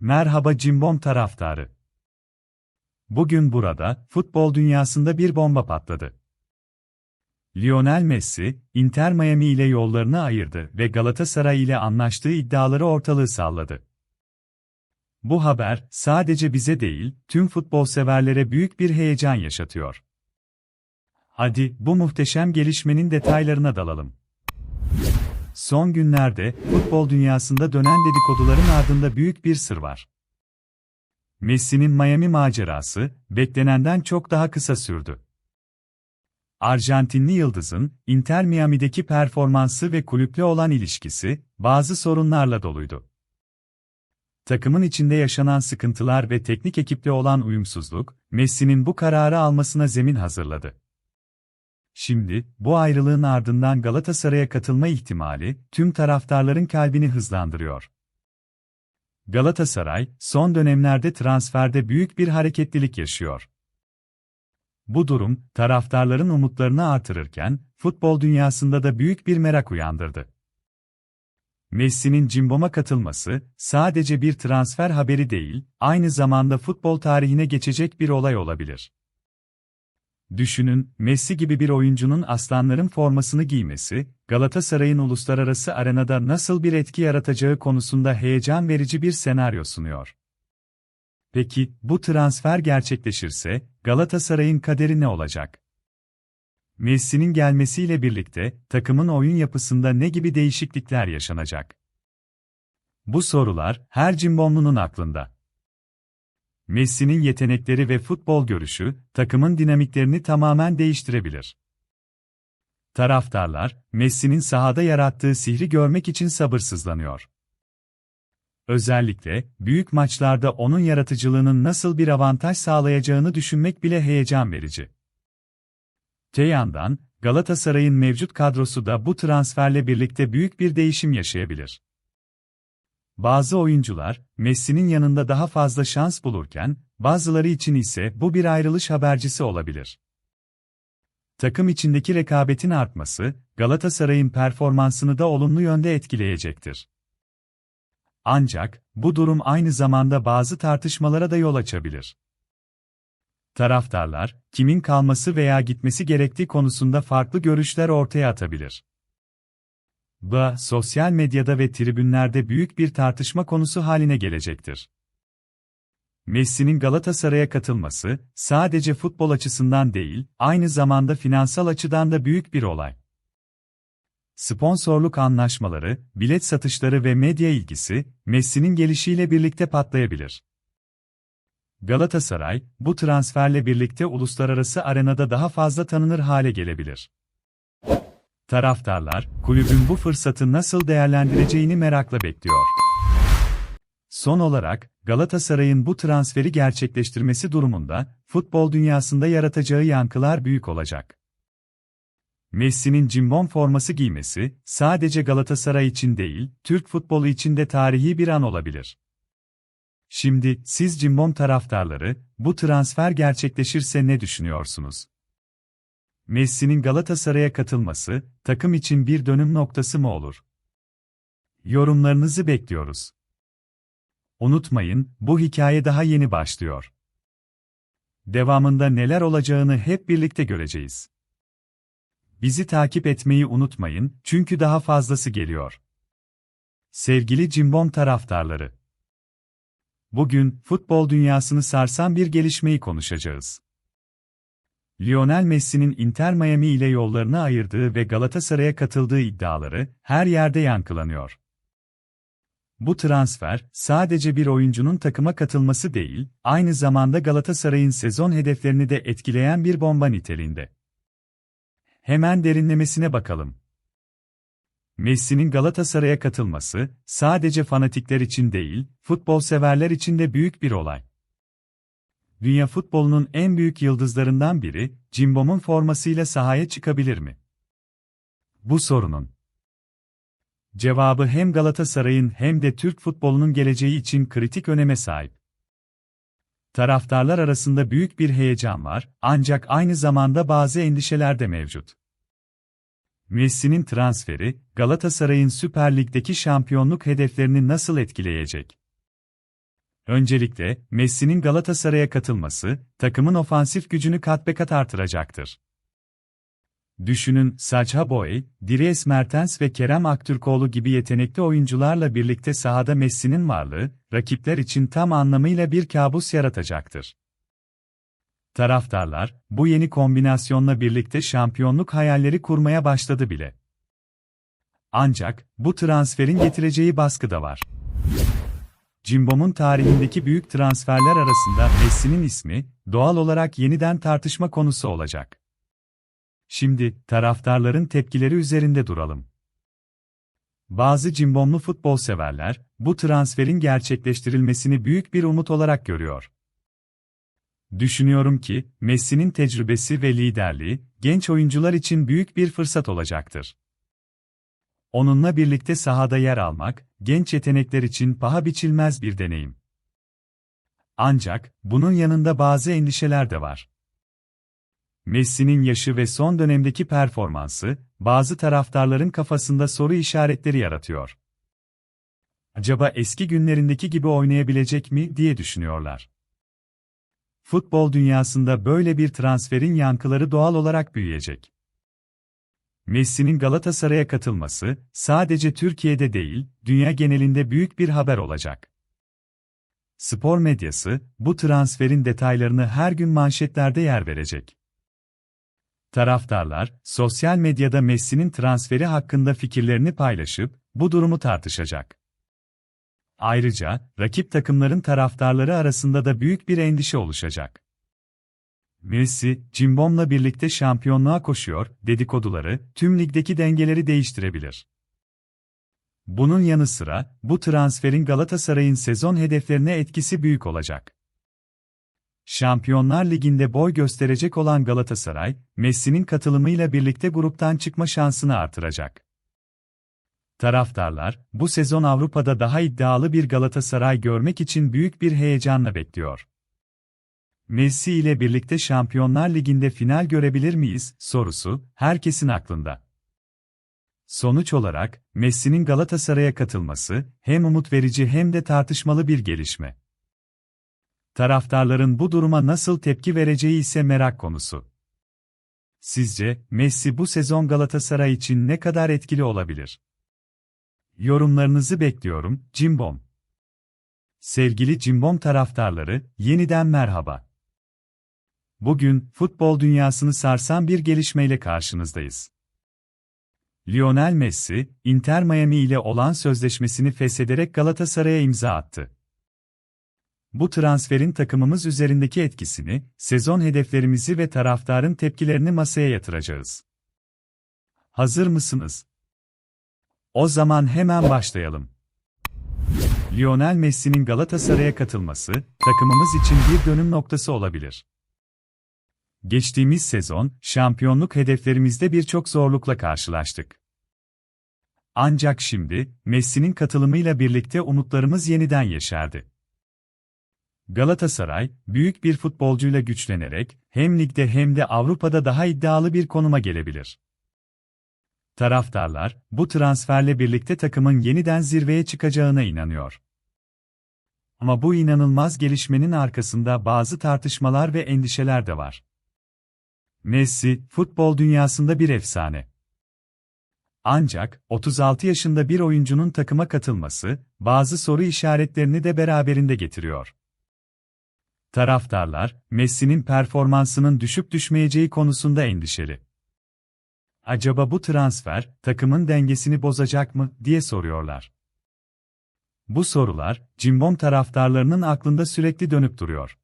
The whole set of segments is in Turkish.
Merhaba Cimbom taraftarı. Bugün burada, futbol dünyasında bir bomba patladı. Lionel Messi, Inter Miami ile yollarını ayırdı ve Galatasaray ile anlaştığı iddiaları ortalığı salladı. Bu haber, sadece bize değil, tüm futbol severlere büyük bir heyecan yaşatıyor. Hadi, bu muhteşem gelişmenin detaylarına dalalım. Son günlerde, futbol dünyasında dönen dedikoduların ardında büyük bir sır var. Messi'nin Miami macerası, beklenenden çok daha kısa sürdü. Arjantinli yıldızın, Inter Miami'deki performansı ve kulüple olan ilişkisi, bazı sorunlarla doluydu. Takımın içinde yaşanan sıkıntılar ve teknik ekiple olan uyumsuzluk, Messi'nin bu kararı almasına zemin hazırladı. Şimdi, bu ayrılığın ardından Galatasaray'a katılma ihtimali, tüm taraftarların kalbini hızlandırıyor. Galatasaray, son dönemlerde transferde büyük bir hareketlilik yaşıyor. Bu durum, taraftarların umutlarını artırırken, futbol dünyasında da büyük bir merak uyandırdı. Messi'nin Cimbom'a katılması, sadece bir transfer haberi değil, aynı zamanda futbol tarihine geçecek bir olay olabilir. Düşünün, Messi gibi bir oyuncunun aslanların formasını giymesi, Galatasaray'ın uluslararası arenada nasıl bir etki yaratacağı konusunda heyecan verici bir senaryo sunuyor. Peki, bu transfer gerçekleşirse, Galatasaray'ın kaderi ne olacak? Messi'nin gelmesiyle birlikte, takımın oyun yapısında ne gibi değişiklikler yaşanacak? Bu sorular, her cimbomlunun aklında. Messi'nin yetenekleri ve futbol görüşü, takımın dinamiklerini tamamen değiştirebilir. Taraftarlar, Messi'nin sahada yarattığı sihri görmek için sabırsızlanıyor. Özellikle, büyük maçlarda onun yaratıcılığının nasıl bir avantaj sağlayacağını düşünmek bile heyecan verici. Te yandan, Galatasaray'ın mevcut kadrosu da bu transferle birlikte büyük bir değişim yaşayabilir. Bazı oyuncular, Messi'nin yanında daha fazla şans bulurken, bazıları için ise bu bir ayrılış habercisi olabilir. Takım içindeki rekabetin artması, Galatasaray'ın performansını da olumlu yönde etkileyecektir. Ancak, bu durum aynı zamanda bazı tartışmalara da yol açabilir. Taraftarlar, kimin kalması veya gitmesi gerektiği konusunda farklı görüşler ortaya atabilir. Bu, sosyal medyada ve tribünlerde büyük bir tartışma konusu haline gelecektir. Messi'nin Galatasaray'a katılması, sadece futbol açısından değil, aynı zamanda finansal açıdan da büyük bir olay. Sponsorluk anlaşmaları, bilet satışları ve medya ilgisi, Messi'nin gelişiyle birlikte patlayabilir. Galatasaray, bu transferle birlikte uluslararası arenada daha fazla tanınır hale gelebilir. Taraftarlar, kulübün bu fırsatı nasıl değerlendireceğini merakla bekliyor. Son olarak, Galatasaray'ın bu transferi gerçekleştirmesi durumunda, futbol dünyasında yaratacağı yankılar büyük olacak. Messi'nin cimbom forması giymesi, sadece Galatasaray için değil, Türk futbolu için de tarihi bir an olabilir. Şimdi, siz cimbom taraftarları, bu transfer gerçekleşirse ne düşünüyorsunuz? Messi'nin Galatasaray'a katılması, takım için bir dönüm noktası mı olur? Yorumlarınızı bekliyoruz. Unutmayın, bu hikaye daha yeni başlıyor. Devamında neler olacağını hep birlikte göreceğiz. Bizi takip etmeyi unutmayın, çünkü daha fazlası geliyor. Sevgili Cimbom taraftarları. Bugün, futbol dünyasını sarsan bir gelişmeyi konuşacağız. Lionel Messi'nin Inter Miami ile yollarını ayırdığı ve Galatasaray'a katıldığı iddiaları her yerde yankılanıyor. Bu transfer, sadece bir oyuncunun takıma katılması değil, aynı zamanda Galatasaray'ın sezon hedeflerini de etkileyen bir bomba niteliğinde. Hemen derinlemesine bakalım. Messi'nin Galatasaray'a katılması, sadece fanatikler için değil, futbol severler için de büyük bir olay. Dünya futbolunun en büyük yıldızlarından biri, Cimbom'un formasıyla sahaya çıkabilir mi? Bu sorunun cevabı hem Galatasaray'ın hem de Türk futbolunun geleceği için kritik öneme sahip. Taraftarlar arasında büyük bir heyecan var, ancak aynı zamanda bazı endişeler de mevcut. Messi'nin transferi, Galatasaray'ın Süper Lig'deki şampiyonluk hedeflerini nasıl etkileyecek? Öncelikle, Messi'nin Galatasaray'a katılması, takımın ofansif gücünü kat be kat artıracaktır. Düşünün, Sacha Boey, Dries Mertens ve Kerem Aktürkoğlu gibi yetenekli oyuncularla birlikte sahada Messi'nin varlığı, rakipler için tam anlamıyla bir kabus yaratacaktır. Taraftarlar, bu yeni kombinasyonla birlikte şampiyonluk hayalleri kurmaya başladı bile. Ancak, bu transferin getireceği baskı da var. Cimbom'un tarihindeki büyük transferler arasında Messi'nin ismi, doğal olarak yeniden tartışma konusu olacak. Şimdi, taraftarların tepkileri üzerinde duralım. Bazı cimbomlu futbol severler, bu transferin gerçekleştirilmesini büyük bir umut olarak görüyor. Düşünüyorum ki, Messi'nin tecrübesi ve liderliği, genç oyuncular için büyük bir fırsat olacaktır. Onunla birlikte sahada yer almak, genç yetenekler için paha biçilmez bir deneyim. Ancak, bunun yanında bazı endişeler de var. Messi'nin yaşı ve son dönemdeki performansı, bazı taraftarların kafasında soru işaretleri yaratıyor. Acaba eski günlerindeki gibi oynayabilecek mi diye düşünüyorlar. Futbol dünyasında böyle bir transferin yankıları doğal olarak büyüyecek. Messi'nin Galatasaray'a katılması, sadece Türkiye'de değil, dünya genelinde büyük bir haber olacak. Spor medyası, bu transferin detaylarını her gün manşetlerde yer verecek. Taraftarlar, sosyal medyada Messi'nin transferi hakkında fikirlerini paylaşıp, bu durumu tartışacak. Ayrıca, rakip takımların taraftarları arasında da büyük bir endişe oluşacak. Messi, Cimbom'la birlikte şampiyonluğa koşuyor, dedikoduları, tüm ligdeki dengeleri değiştirebilir. Bunun yanı sıra, bu transferin Galatasaray'ın sezon hedeflerine etkisi büyük olacak. Şampiyonlar Ligi'nde boy gösterecek olan Galatasaray, Messi'nin katılımıyla birlikte gruptan çıkma şansını artıracak. Taraftarlar, bu sezon Avrupa'da daha iddialı bir Galatasaray görmek için büyük bir heyecanla bekliyor. Messi ile birlikte Şampiyonlar Ligi'nde final görebilir miyiz sorusu herkesin aklında. Sonuç olarak Messi'nin Galatasaray'a katılması hem umut verici hem de tartışmalı bir gelişme. Taraftarların bu duruma nasıl tepki vereceği ise merak konusu. Sizce Messi bu sezon Galatasaray için ne kadar etkili olabilir? Yorumlarınızı bekliyorum, Cimbom. Sevgili Cimbom taraftarları, yeniden merhaba. Bugün, futbol dünyasını sarsan bir gelişmeyle karşınızdayız. Lionel Messi, Inter Miami ile olan sözleşmesini feshederek Galatasaray'a imza attı. Bu transferin takımımız üzerindeki etkisini, sezon hedeflerimizi ve taraftarın tepkilerini masaya yatıracağız. Hazır mısınız? O zaman hemen başlayalım. Lionel Messi'nin Galatasaray'a katılması, takımımız için bir dönüm noktası olabilir. Geçtiğimiz sezon, şampiyonluk hedeflerimizde birçok zorlukla karşılaştık. Ancak şimdi, Messi'nin katılımıyla birlikte umutlarımız yeniden yeşerdi. Galatasaray, büyük bir futbolcuyla güçlenerek, hem ligde hem de Avrupa'da daha iddialı bir konuma gelebilir. Taraftarlar, bu transferle birlikte takımın yeniden zirveye çıkacağına inanıyor. Ama bu inanılmaz gelişmenin arkasında bazı tartışmalar ve endişeler de var. Messi, futbol dünyasında bir efsane. Ancak, 36 yaşında bir oyuncunun takıma katılması, bazı soru işaretlerini de beraberinde getiriyor. Taraftarlar, Messi'nin performansının düşüp düşmeyeceği konusunda endişeli. Acaba bu transfer, takımın dengesini bozacak mı, diye soruyorlar. Bu sorular, Cimbom taraftarlarının aklında sürekli dönüp duruyor.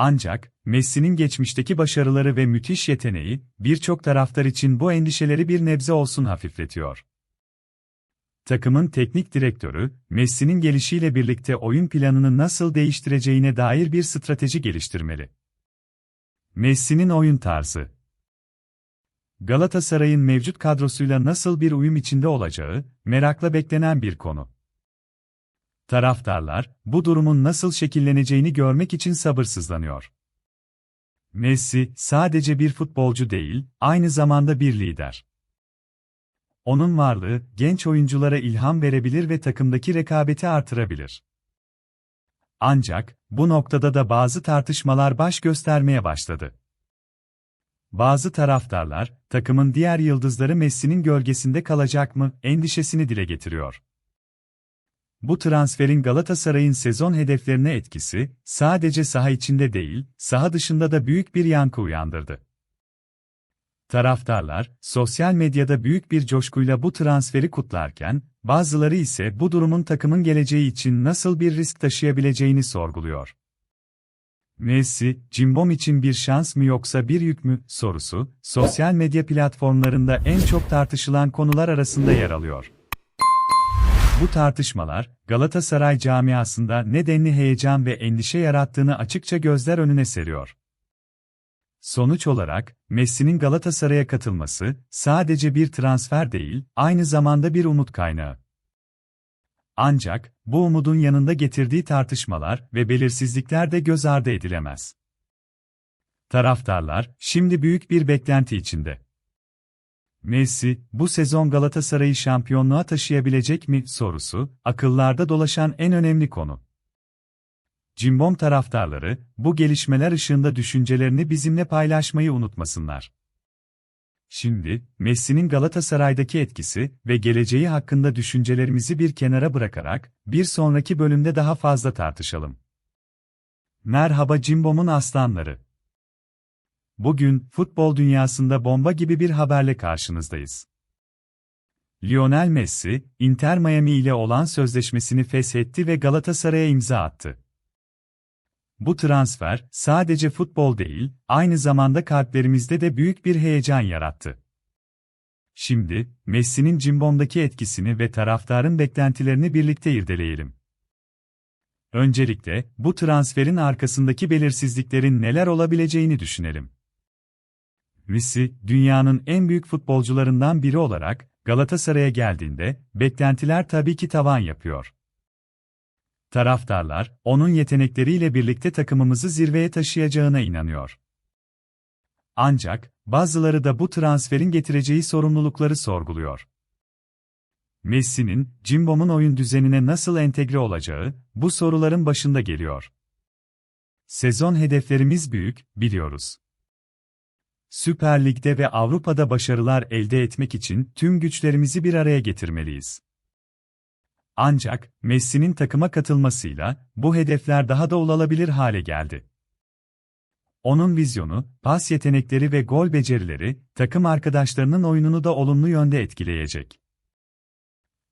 Ancak, Messi'nin geçmişteki başarıları ve müthiş yeteneği, birçok taraftar için bu endişeleri bir nebze olsun hafifletiyor. Takımın teknik direktörü, Messi'nin gelişiyle birlikte oyun planını nasıl değiştireceğine dair bir strateji geliştirmeli. Messi'nin oyun tarzı Galatasaray'ın mevcut kadrosuyla nasıl bir uyum içinde olacağı, merakla beklenen bir konu. Taraftarlar, bu durumun nasıl şekilleneceğini görmek için sabırsızlanıyor. Messi, sadece bir futbolcu değil, aynı zamanda bir lider. Onun varlığı, genç oyunculara ilham verebilir ve takımdaki rekabeti artırabilir. Ancak, bu noktada da bazı tartışmalar baş göstermeye başladı. Bazı taraftarlar, takımın diğer yıldızları Messi'nin gölgesinde kalacak mı, endişesini dile getiriyor. Bu transferin Galatasaray'ın sezon hedeflerine etkisi, sadece saha içinde değil, saha dışında da büyük bir yankı uyandırdı. Taraftarlar, sosyal medyada büyük bir coşkuyla bu transferi kutlarken, bazıları ise bu durumun takımın geleceği için nasıl bir risk taşıyabileceğini sorguluyor. Messi, Cimbom için bir şans mı yoksa bir yük mü sorusu, sosyal medya platformlarında en çok tartışılan konular arasında yer alıyor. Bu tartışmalar, Galatasaray camiasında nedenli heyecan ve endişe yarattığını açıkça gözler önüne seriyor. Sonuç olarak, Messi'nin Galatasaray'a katılması, sadece bir transfer değil, aynı zamanda bir umut kaynağı. Ancak, bu umudun yanında getirdiği tartışmalar ve belirsizlikler de göz ardı edilemez. Taraftarlar, şimdi büyük bir beklenti içinde. Messi, bu sezon Galatasaray'ı şampiyonluğa taşıyabilecek mi sorusu, akıllarda dolaşan en önemli konu. Cimbom taraftarları, bu gelişmeler ışığında düşüncelerini bizimle paylaşmayı unutmasınlar. Şimdi, Messi'nin Galatasaray'daki etkisi ve geleceği hakkında düşüncelerimizi bir kenara bırakarak, bir sonraki bölümde daha fazla tartışalım. Merhaba Cimbom'un aslanları. Bugün, futbol dünyasında bomba gibi bir haberle karşınızdayız. Lionel Messi, Inter Miami ile olan sözleşmesini feshetti ve Galatasaray'a imza attı. Bu transfer, sadece futbol değil, aynı zamanda kalplerimizde de büyük bir heyecan yarattı. Şimdi, Messi'nin Cimbom'daki etkisini ve taraftarın beklentilerini birlikte irdeleyelim. Öncelikle, bu transferin arkasındaki belirsizliklerin neler olabileceğini düşünelim. Messi, dünyanın en büyük futbolcularından biri olarak, Galatasaray'a geldiğinde, beklentiler tabii ki tavan yapıyor. Taraftarlar, onun yetenekleriyle birlikte takımımızı zirveye taşıyacağına inanıyor. Ancak, bazıları da bu transferin getireceği sorumlulukları sorguluyor. Messi'nin, Cimbom'un oyun düzenine nasıl entegre olacağı, bu soruların başında geliyor. Sezon hedeflerimiz büyük, biliyoruz. Süper Lig'de ve Avrupa'da başarılar elde etmek için tüm güçlerimizi bir araya getirmeliyiz. Ancak, Messi'nin takıma katılmasıyla, bu hedefler daha da ulaşılabilir hale geldi. Onun vizyonu, pas yetenekleri ve gol becerileri, takım arkadaşlarının oyununu da olumlu yönde etkileyecek.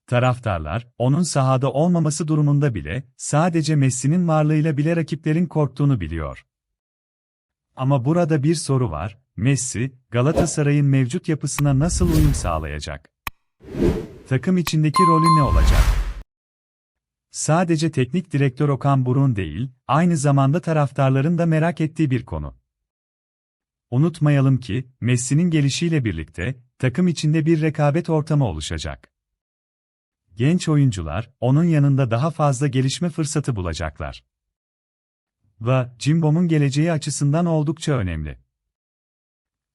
Taraftarlar, onun sahada olmaması durumunda bile, sadece Messi'nin varlığıyla bile rakiplerin korktuğunu biliyor. Ama burada bir soru var, Messi, Galatasaray'ın mevcut yapısına nasıl uyum sağlayacak? Takım içindeki rolü ne olacak? Sadece teknik direktör Okan Burun değil, aynı zamanda taraftarların da merak ettiği bir konu. Unutmayalım ki, Messi'nin gelişiyle birlikte, takım içinde bir rekabet ortamı oluşacak. Genç oyuncular, onun yanında daha fazla gelişme fırsatı bulacaklar. Ve, Cimbom'un geleceği açısından oldukça önemli.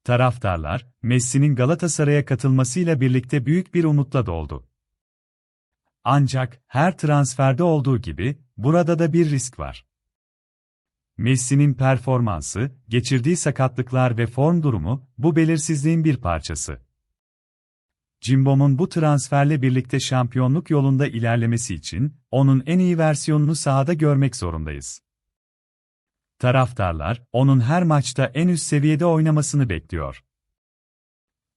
Taraftarlar, Messi'nin Galatasaray'a katılmasıyla birlikte büyük bir umutla doldu. Ancak, her transferde olduğu gibi, burada da bir risk var. Messi'nin performansı, geçirdiği sakatlıklar ve form durumu, bu belirsizliğin bir parçası. Cimbom'un bu transferle birlikte şampiyonluk yolunda ilerlemesi için, onun en iyi versiyonunu sahada görmek zorundayız. Taraftarlar, onun her maçta en üst seviyede oynamasını bekliyor.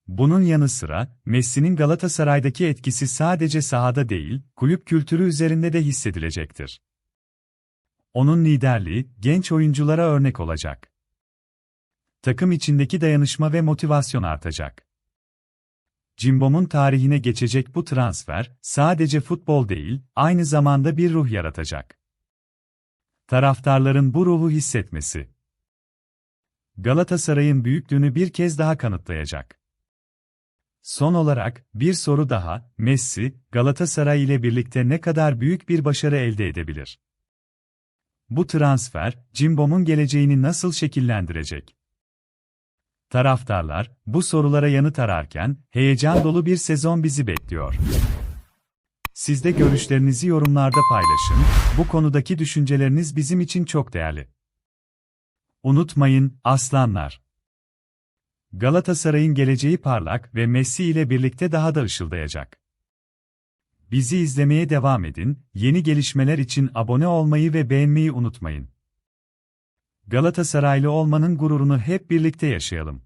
Bunun yanı sıra, Messi'nin Galatasaray'daki etkisi sadece sahada değil, kulüp kültürü üzerinde de hissedilecektir. Onun liderliği, genç oyunculara örnek olacak. Takım içindeki dayanışma ve motivasyon artacak. Cimbom'un tarihine geçecek bu transfer, sadece futbol değil, aynı zamanda bir ruh yaratacak. Taraftarların bu ruhu hissetmesi, Galatasaray'ın büyüklüğünü bir kez daha kanıtlayacak. Son olarak, bir soru daha, Messi, Galatasaray ile birlikte ne kadar büyük bir başarı elde edebilir? Bu transfer, Cimbom'un geleceğini nasıl şekillendirecek? Taraftarlar, bu sorulara yanıt ararken, heyecan dolu bir sezon bizi bekliyor. Siz de görüşlerinizi yorumlarda paylaşın, bu konudaki düşünceleriniz bizim için çok değerli. Unutmayın, aslanlar. Galatasaray'ın geleceği parlak ve Messi ile birlikte daha da ışıldayacak. Bizi izlemeye devam edin, yeni gelişmeler için abone olmayı ve beğenmeyi unutmayın. Galatasaraylı olmanın gururunu hep birlikte yaşayalım.